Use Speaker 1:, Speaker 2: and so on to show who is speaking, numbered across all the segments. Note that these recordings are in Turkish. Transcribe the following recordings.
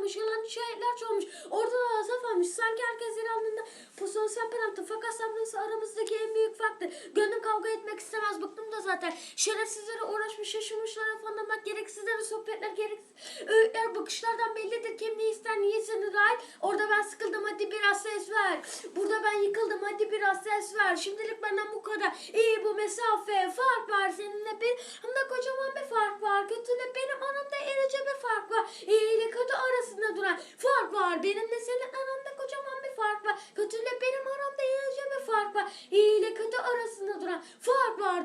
Speaker 1: anlamış. Yalan şahitler çoğalmış. Orada da azap almış. Sanki herkes yer aldığında pozisyon penaltı. Fakat sabrısı aramızdaki en büyük farktı. Gönlüm kavga etmek istemez. Bıktım da zaten. Şerefsizlere uğraşmış, şaşırmışlar afanlamak. Gereksizlere sohbetler, gereksiz öğütler bakışlardan bellidir. Kim ne ister, niyesini dair. Orada ben sıkıldım hadi biraz ses ver. Burada ben yıkıldım hadi biraz ses ver. Şimdilik benden bu kadar. İyi bu mesafe. Fark var seninle bir. Hem de kocaman bir fark var. Kötüyle benim aramda erice bir fark var. İyi ile kötü arasında duran fark var. Benimle senin aranda kocaman bir fark var. Kötüyle benim aramda erice bir fark var. İyi ile kötü arasında duran fark var.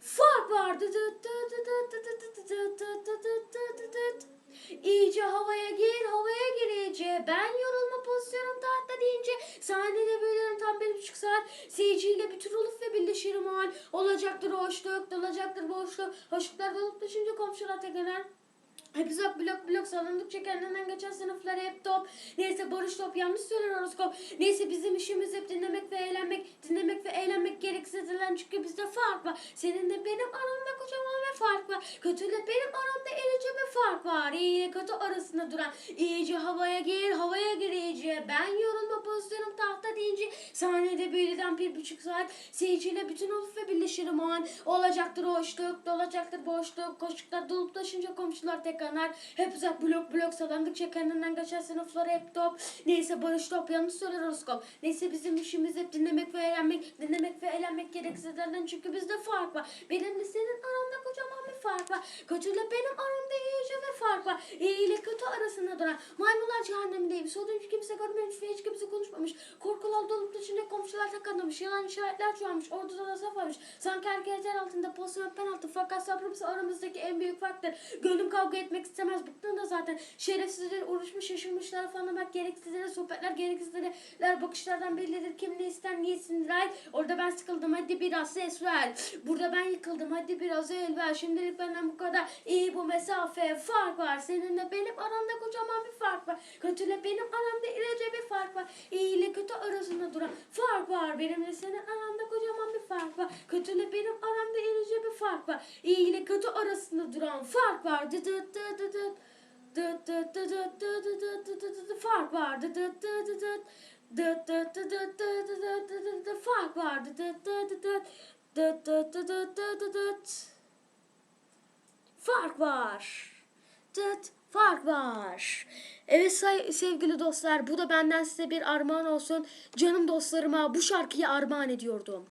Speaker 1: Fark var. İyice havaya gir, havaya gir iyice. Ben yorulma pozisyonum tahta deyince sahnede böylerim tam bir buçuk saat. Seyirciyle bütün olup ve birleşirim o an. Olacaktır hoşluk, dolacaktır boşluk. Hoşluklar dolup taşınca komşular tekeler. Hep uzak blok blok salındıkça kendinden geçen sınıflar hep top. Neyse barış top yanlış söyler horoskop. Neyse bizim işimiz hep dinlemek ve eğlenmek. Dinlemek ve eğlenmek gereksiz edilen çünkü bizde fark var. Senin de benim aramda kocaman bir fark var. Kötüyle benim aramda erice bir fark var. İyi ile kötü arasında duran. İyice havaya gir, havaya gir iyice. Ben yorulma pozisyonum tahta deyince sahnede büyüleden bir buçuk saat. Seyirciyle bütün olup ve birleşirim o an. Olacaktır hoşluk, dolacaktır boşluk. Koşuklar dolup taşınca komşular tek anar. Hep uzak blok blok salandıkça kendinden geçen sınıflar hep top. Neyse barış top yanlış söyler horoskop. Neyse bizim işimiz hep dinlemek ve eğlenmek. Dinlemek ve eğlenmek gereksizlerden çünkü bizde fark var. Benimle senin bir fark var. Kötüyle benim aramda iyice bir fark var. İyi ile kötü arasında duran. Maymunlar cehennemindeymiş. O da hiç kimse görmemiş ve hiç kimse konuşmamış. Korkular dolup taşınca komşular takılmış. Yalan işaretler çoğalmış. Ortada da saf varmış. Sanki yer altında pozisyon penaltı. Fakat sabrımız aramızdaki en büyük farktır. Gönlüm kavga etmek istemez. Bıktım da zaten. Şerefsizler uğraşmış şaşırmışlar falan bak gereksizlere sohbetler gereksizlere bakışlardan bellidir. Kim ne ister niyesini ait. Orada ben sıkıldım hadi biraz ses ver. Burada ben yıkıldım hadi biraz el ver. Şimdilik benden bu kadar. İyi bu mesafe fark var. Seninle benim aramda kocaman bir fark var. Kötüyle benim aramda ilece bir fark var. İyi ile kötü arasında duran fark var. Benimle senin aranda kocaman bir fark var. Kötüyle benim aramda ilece bir fark var. İyi ile kötü arasında duran fark var. Dı dı dı dı dı. Dı dı dı dı dı dı dı fark var. Dı dı dı dı dı. Dı dı dı dı dı dı dı dı dı dı fark var. Dı dı dı dı dı. Dı dı dı dı dı dı dı. Fark var. Dıt fark var. Evet say- sevgili dostlar bu da benden size bir armağan olsun. Canım dostlarıma bu şarkıyı armağan ediyordum.